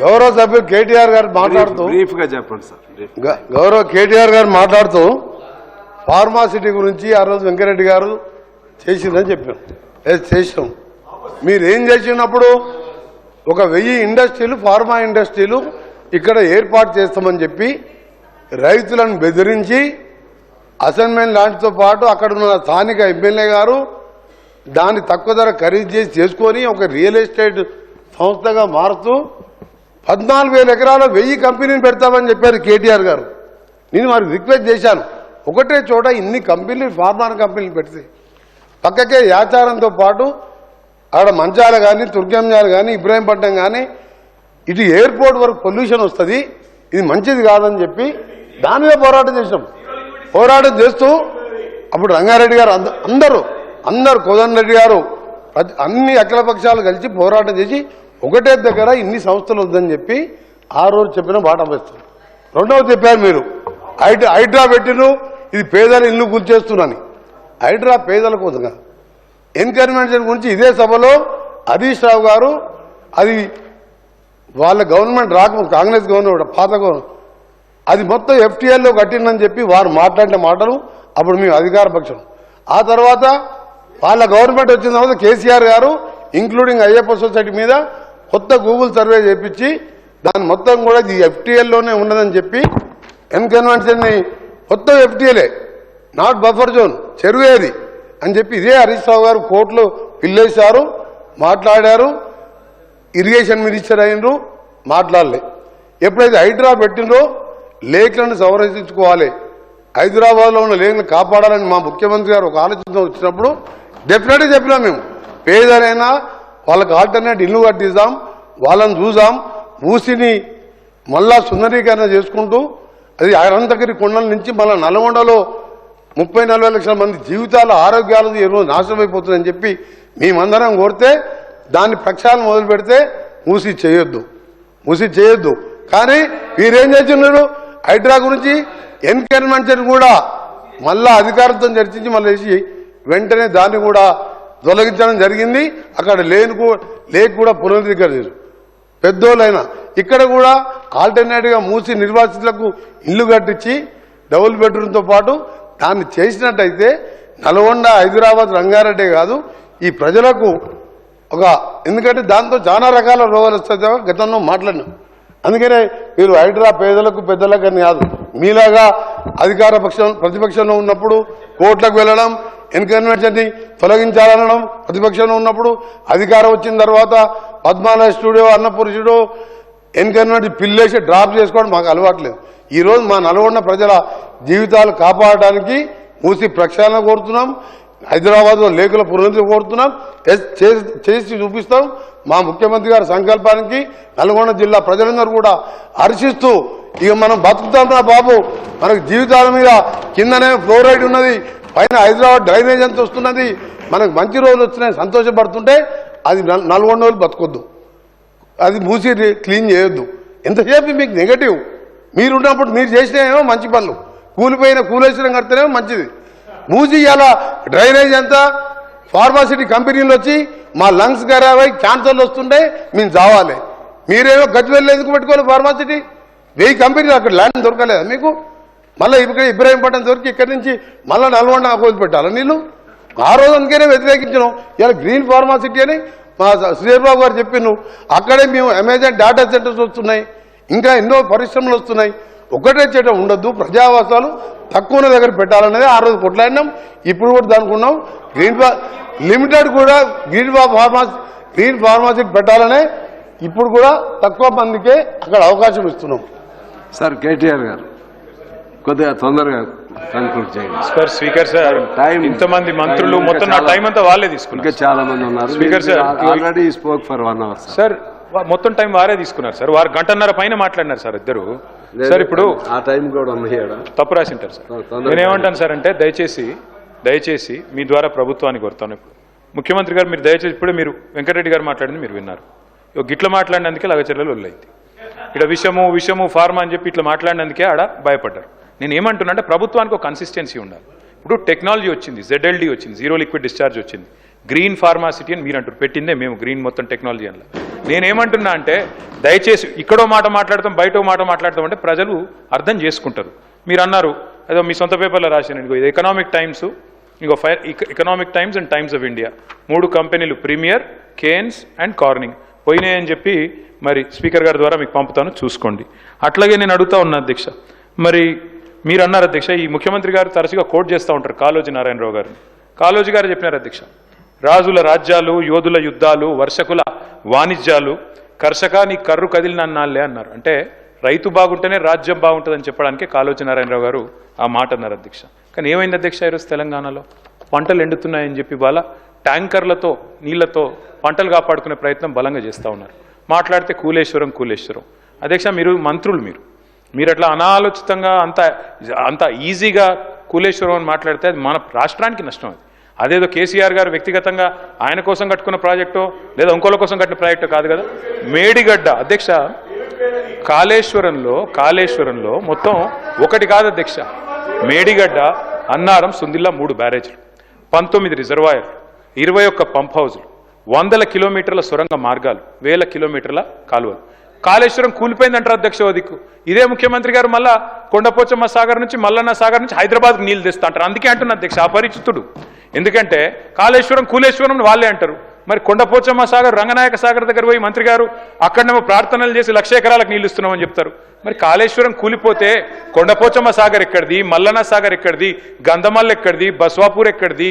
గౌరవ సభ్యులు కేటీఆర్ గారు మాట్లాడుతూ బ్రీఫ్గా చెప్పండి సార్ గౌరవ కేటీఆర్ గారు మాట్లాడుతూ ఫార్మాసిటీ గురించి ఆ రోజు వెంకరెడ్డి గారు చేసిందని చెప్పాం ఎస్ చేసాం మీరు ఏం చేసినప్పుడు ఒక వెయ్యి ఇండస్ట్రీలు ఫార్మా ఇండస్ట్రీలు ఇక్కడ ఏర్పాటు చేస్తామని చెప్పి రైతులను బెదిరించి అసైన్మెంట్ లాంటితో పాటు అక్కడ ఉన్న స్థానిక ఎమ్మెల్యే గారు దాన్ని తక్కువ ధర ఖరీదు చేసి చేసుకొని ఒక రియల్ ఎస్టేట్ సంస్థగా మారుతూ పద్నాలుగు వేల ఎకరాల వెయ్యి కంపెనీలు పెడతామని చెప్పారు కేటీఆర్ గారు. నేను వారికి రిక్వెస్ట్ చేశాను. ఒకటే చోట ఇన్ని కంపెనీలు ఫార్మాన్ కంపెనీలు పెడితే. పక్కకే యాచారంతో పాటు ఆడ మంచాల కానీ తుర్గంజాలు కానీ ఇబ్రాహీంపట్నం కానీ ఇటు ఎయిర్పోర్ట్ వరకు పొల్యూషన్ వస్తుంది. ఇది మంచిది కాదని చెప్పి దాని మీద పోరాటం చేసినాం పోరాటం చేస్తూ అప్పుడు రంగారెడ్డి గారు అంద- అందరూ అందరు కోదన్ రెడ్డి గారు అన్ని అఖిల పక్షాలు కలిసి పోరాటం చేసి ఒకటే దగ్గర ఇన్ని సంస్థలు వద్దని చెప్పి ఆ రోజు చెప్పిన బాట వేస్తాం రెండవది చెప్పారు మీరు. హైడ్రా హైడ్రా పెట్టిను ఇది పేదల ఇల్లు గురిచేస్తున్నాను హైడ్రా పేదల కోసంగా ఎన్కరేజ్మెంట్ గురించి ఇదే సభలో హరీష్ రావు గారు అది వాళ్ళ గవర్నమెంట్ రాక కాంగ్రెస్ గవర్నమెంట్ పాత గవర్నమెంట్ అది మొత్తం ఎఫ్టీఎల్లో కట్టిందని చెప్పి వారు మాట్లాడిన మాటలు అప్పుడు మేము అధికార పక్షం. ఆ తర్వాత వాళ్ళ గవర్నమెంట్ వచ్చిన తర్వాత కేసీఆర్ గారు ఇంక్లూడింగ్ అయ్యప్ప సొసైటీ మీద కొత్త గూగుల్ సర్వే చేపించి దాని మొత్తం కూడా ఇది ఎఫ్టీఎల్లోనే ఉన్నదని చెప్పి ఎన్కన్వెన్షన్ని మొత్తం ఎఫ్టీఎలే నాట్ బఫర్ జోన్ చెరువేది అని చెప్పి ఇదే హరీష్ రావు గారు కోర్టులో పిల్లేశారు మాట్లాడారు ఇరిగేషన్ మినిస్టర్ అయినరు మాట్లాడలే. ఎప్పుడైతే హైడ్రా పెట్టినరో లేఖలను సంరక్షించుకోవాలి. హైదరాబాద్లో ఉన్న లేఖలను కాపాడాలని మా ముఖ్యమంత్రి గారు ఒక ఆలోచన వచ్చినప్పుడు డెఫినెట్గా చెప్పినాం మేము. పేదలైనా వాళ్ళకి ఆల్టర్నేట్ ఇల్లు కట్టిద్దాం వాళ్ళని చూసాం మూసిని మళ్ళా సుందరీకరణ చేసుకుంటూ అది అనంతగిరి కొండల నుంచి మళ్ళీ నల్గొండలో ముప్పై నలభై లక్షల మంది జీవితాలు ఆరోగ్యాలు ఈరోజు నాశనం అయిపోతుందని చెప్పి మేమందరం కోరితే దాన్ని ప్రక్షాళన మొదలు పెడితే మూసి చేయొద్దు. మూసి చేయొద్దు. కానీ వీరేం చేస్తున్నారు? హైడ్రా గురించి ఎన్కన్వెన్షన్ కూడా మళ్ళా అధికారులతో చర్చించి మళ్ళీ వేసి వెంటనే దాన్ని కూడా తొలగించడం జరిగింది. అక్కడ లేని లేక కూడా పునరుద్ధరించారు పెద్దోళ్ళైనా. ఇక్కడ కూడా ఆల్టర్నేట్గా మూసి నిర్వాసితులకు ఇల్లు కట్టించి డబుల్ బెడ్రూమ్తో పాటు దాన్ని చేసినట్టయితే నల్గొండ హైదరాబాద్ రంగారెడ్డి కాదు ఈ ప్రజలకు ఒక ఎందుకంటే దాంతో చాలా రకాల రోగాలు వస్తాయి గతంలో మాట్లాడినాం. అందుకనే మీరు హైడ్రా పేదలకు పెద్దలకు అని కాదు. మీలాగా అధికార పక్షం ప్రతిపక్షంలో ఉన్నప్పుడు కోర్టులకు వెళ్ళడం ఎన్కన్వెన్షన్ని తొలగించాలనడం ప్రతిపక్షంలో ఉన్నప్పుడు అధికారం వచ్చిన తర్వాత పద్మాలయ స్టూడియో అన్నపురుషుడు స్టూడియో పిల్లేసి డ్రాప్ చేసుకోవడం మాకు అలవాట్లేదు. ఈరోజు మా నల్గొండ ప్రజల జీవితాలు కాపాడడానికి మూసి ప్రక్షాళన కోరుతున్నాం. హైదరాబాద్లో లేఖల పునరుద్ధి కోరుతున్నాం. చేసి- చేసి చూపిస్తాం. మా ముఖ్యమంత్రి గారి సంకల్పానికి నల్గొండ జిల్లా ప్రజలందరూ కూడా హర్షిస్తూ ఇక మనం బతుకుతాం రా బాబు. మనకు జీవితాల మీద కిందనే ఫ్లోరైడ్ ఉన్నది. పైన హైదరాబాద్ డ్రైనేజ్ ఎంత వస్తున్నది మనకు మంచి రోజులు వచ్చినాయి సంతోషపడుతుంటే అది నల్- నల్గొండ రోజులు బతకొద్దు. అది మూసి క్లీన్ చేయొద్దు. ఎంతసేపు మీకు నెగటివ్ మీరున్నప్పుడు మీరు చేసినేమో మంచి పనులు. కూలిపోయిన కూలేశ్వరం కడితేనేమో మంచిది. మూసి ఇలా డ్రైనేజ్ అంతా ఫార్మాసిటీ కంపెనీలు వచ్చి మా లంగ్స్ ఖరాబ్ అయి క్యాన్సర్లు వస్తుంటే మేము చావాలి. మీరేమో గజ్వెల్ ఎందుకు పెట్టుకోవాలి ఫార్మాసిటీ? వెయ్యి కంపెనీలు అక్కడ ల్యాండ్ దొరకలేదా మీకు? మళ్ళీ ఇక్కడ ఇబ్రాహీంపట్నం దొరికి ఇక్కడి నుంచి మళ్ళీ నల్గొండ ఆపోజిట్ పెట్టాలా నీళ్ళు ఆ రోజు అందుకనే వ్యతిరేకించడం ఇలా గ్రీన్ ఫార్మాసిటీ అని మా శ్రీబాబు గారు చెప్పిండు అక్కడే మేము అమెజాన్ డేటా సెంటర్స్ వస్తున్నాయి. ఇంకా ఎన్నో పరిశ్రమలు వస్తున్నాయి. ఒకటే చెట ఉండొద్దు. ప్రజావాసాలు తక్కువ దగ్గర పెట్టాలనేది ఆ రోజు కొట్లాడినాం. ఇప్పుడు కూడా దానుకున్నాం గ్రీన్ లిమిటెడ్ కూడా green pharma green pharma city పెట్టాలనే ఇప్పుడు కూడా తక్కువ మందికే అక్కడ అవకాశం ఇస్తున్నాం. సార్ కేటీఆర్ గారు. కొద్దిగా తొందరగా కన్క్లూడ్ చేయండి. సార్ స్పీకర్ సార్ Time- ఇంతమంది మంత్రులు మొత్తం నా ఇంకా టైం అంతా వాళ్ళే ఇంకా తీసుకున్నారు చాలా మంది ఉన్నారు. Speaker, sir. Already spoke for one hour sir sir మొత్తం టైం వారే తీసుకున్నారు సార్ వారు గంటన్నర పైన మాట్లాడినారు సార్ ఇద్దరు. సార్ ఇప్పుడు ఆ టైం కూడా ఉంది. తప్పు రాసింటారు సార్. నేనేమంటాను సార్ అంటే దయచేసి దయచేసి మీ ద్వారా ప్రభుత్వానికి కోరుతాను. ఇప్పుడు ముఖ్యమంత్రి గారు మీరు దయచేసి ఇప్పుడే మీరు వెంకటరెడ్డి గారు మాట్లాడింది మీరు విన్నారు. గిట్ల మాట్లాడినందుకే లగచర్లలో ఒళ్ళైంది ఇక్కడ విషము విషము ఫార్మా అని చెప్పి ఇట్లా మాట్లాడినందుకే ఆడ భయపడ్డారు. నేను ఏమంటున్నా అంటే ప్రభుత్వానికి ఒక కన్సిస్టెన్సీ ఉండాలి. ఇప్పుడు టెక్నాలజీ వచ్చింది జెడ్ఎల్డి వచ్చింది జీరో లిక్విడ్ డిశ్చార్జ్ వచ్చింది. గ్రీన్ ఫార్మాసిటీ అని మీరు అంటారు పెట్టిందే మేము గ్రీన్ మొత్తం టెక్నాలజీ అని నేనేమంటున్నా అంటే దయచేసి ఇక్కడో మాట మాట్లాడతాం బయటో మాట మాట్లాడతాం అంటే ప్రజలు అర్థం చేసుకుంటారు. మీరు అన్నారు ఏదో మీ సొంత పేపర్లో రాశాను ఇంకో ఇది ఎకనామిక్ టైమ్స్ ఇంకో fire Economic Times and Times of India మూడు కంపెనీలు ప్రీమియర్ కేన్స్ అండ్ కార్నింగ్ పోయినాయని చెప్పి మరి స్పీకర్ గారి ద్వారా మీకు పంపుతాను చూసుకోండి. అట్లాగే నేను అడుగుతా ఉన్నా అధ్యక్ష మరి మీరు అన్నారు అధ్యక్ష ఈ ముఖ్యమంత్రి గారు తరచుగా కోట్ చేస్తూ ఉంటారు కాళోజీ నారాయణరావు గారిని కాళోజీ గారు చెప్పినారు అధ్యక్ష రాజుల రాజ్యాలు యోధుల యుద్ధాలు వర్షకుల వాణిజ్యాలు కర్షక నీ కర్రు కదిలినన్నాళ్ళే అన్నారు. అంటే రైతు బాగుంటేనే రాజ్యం బాగుంటుందని చెప్పడానికి కాళోజీ నారాయణరావు గారు ఆ మాట అన్నారు అధ్యక్ష. కానీ ఏమైంది అధ్యక్ష ఈరోజు తెలంగాణలో? పంటలు ఎండుతున్నాయని చెప్పి బాల ట్యాంకర్లతో నీళ్ళతో పంటలు కాపాడుకునే ప్రయత్నం బలంగా చేస్తూ ఉన్నారు. మాట్లాడితే కూలేశ్వరం కూలేశ్వరం. అధ్యక్ష మీరు మంత్రులు మీరు. మీరు అట్లా అనాలోచితంగా అంత అంత ఈజీగా కూలేశ్వరం అని మాట్లాడితే అది మన రాష్ట్రానికి నష్టం అది. అదేదో కేసీఆర్ గారు వ్యక్తిగతంగా ఆయన కోసం కట్టుకున్న ప్రాజెక్టు లేదా ఇంకోళ్ళ కోసం కట్టిన ప్రాజెక్టు కాదు కదా. మేడిగడ్డ అధ్యక్ష కాళేశ్వరంలో కాళేశ్వరంలో మొత్తం ఒకటి కాదు అధ్యక్ష. మేడిగడ్డ అన్నారం సుందిల్లా మూడు బ్యారేజ్లు పంతొమ్మిది రిజర్వాయర్లు ఇరవై ఒక్క పంప్ హౌజులు వందల కిలోమీటర్ల సొరంగ మార్గాలు వేల కిలోమీటర్ల కాలువలు. కాళేశ్వరం కూలిపోయిందంటారు అధ్యక్ష ఓ దిక్కు ఇదే ముఖ్యమంత్రి గారు మళ్ళా కొండపోచమ్మ సాగర్ నుంచి మల్లన్న సాగర్ నుంచి హైదరాబాద్కు నీళ్ళు తెస్తా అంటారు అందుకే అంటున్న అధ్యక్ష అపరిచితుడు. ఎందుకంటే కాళేశ్వరం కూలేశ్వరం వాళ్ళే అంటారు. మరి కొండపోచమ్మ సాగర్ రంగనాయక సాగర్ దగ్గర పోయి మంత్రి గారు అక్కడనేమో ప్రార్థనలు చేసి లక్ష ఎకరాలకు నీళ్ళు ఇస్తున్నామని చెప్తారు. మరి కాళేశ్వరం కూలిపోతే కొండపోచమ్మ సాగర్ ఎక్కడిది? మల్లన్న సాగర్ ఎక్కడిది? గంధమల్ ఎక్కడిది? బస్వాపూర్ ఎక్కడిది?